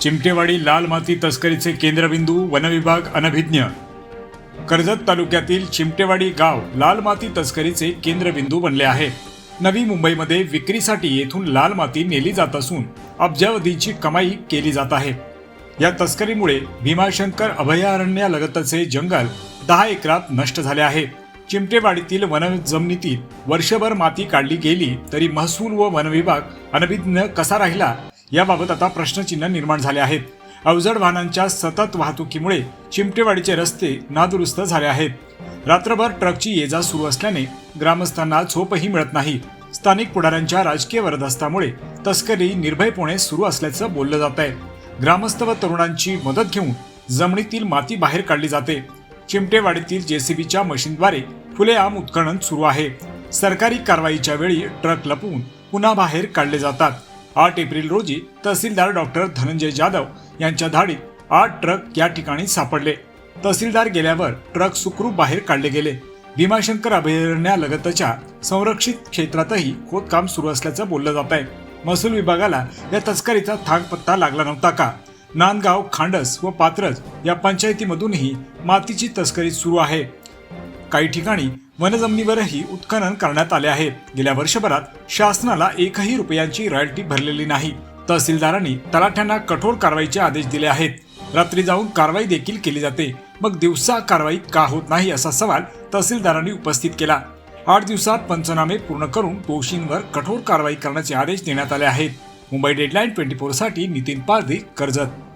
चिमटेवाडी लाल माती तस्करीचे केंद्रबिंदू वनविभाग अनभिज्ञ. कर्जत तालुक्यातील चिमटेवाडी गाव लाल माती तस्करीचे केंद्रबिंदू बनले आहे. नवी मुंबईमध्ये विक्रीसाठी येथून लाल माती नेली जात असून अब्जावधीची कमाई केली जात आहे. या तस्करीमुळे भीमाशंकर अभयारण्यालगतचे जंगल दहा एकरात नष्ट झाले आहे. चिमटेवाडीतील वन जमिनीतील वर्षभर माती काढली गेली तरी महसूल व वनविभाग अनभिज्ञ कसा राहिला याबाबत आता प्रश्नचिन्ह निर्माण झाले आहेत. अवजड वाहनांच्या सतत वाहतुकीमुळे चिमटेवाडीचे रस्ते नादुरुस्त झाले आहेत. रात्रभर ट्रकची ये जा सुरू असल्याने ग्रामस्थांना झोपही मिळत नाही. स्थानिक पुढाऱ्यांच्या राजकीय वरदस्तामुळे तस्करी निर्भयपणे सुरू असल्याचं बोललं जात आहे. ग्रामस्थ व तरुणांची मदत घेऊन जमिनीतील माती बाहेर काढली जाते. चिमटेवाडीतील जेसीबीच्या मशीनद्वारे खुलेआम उत्खनन सुरू आहे. सरकारी कारवाईच्या वेळी ट्रक लपवून पुन्हा बाहेर काढले जातात. आठ एप्रिल रोजी तहसीलदार डॉक्टर धनंजय जाधव यांच्या धाडीत आठ ट्रक या ठिकाणी सापडले. तहसीलदार गेल्यावर ट्रक सुखरूप बाहेर काढले गेले. भीमाशंकर अभयारण्यालगतच्या संरक्षित क्षेत्रातही खोदकाम सुरू असल्याचं बोललं जात आहे. महसूल विभागाला या तस्करीचा थाक पत्ता लागला नव्हता का? नांदगाव खांडस व पात्रज या पंचायतीमधूनही मातीची तस्करी सुरू आहे. काही ठिकाणी वनजमिनीवरही उत्खनन करण्यात आले आहे. गेल्या वर्षभरात शासनाला एकही रुपयांची रॉयल्टी भरलेली नाही. तहसीलदारांनी तलाठ्यांना कठोर कारवाईचे आदेश दिले आहेत. रात्री जाऊन कारवाई देखील केली जाते. मग दिवसा कारवाई का होत नाही असा सवाल तहसीलदारांनी उपस्थित केला. आठ दिवसात पंचनामे पूर्ण करून दोषींवर कठोर कारवाई करण्याचे आदेश देण्यात आले आहेत. मुंबई डेडलाईन ट्वेंटी फोरसाठी नितीन पारधी कर्जत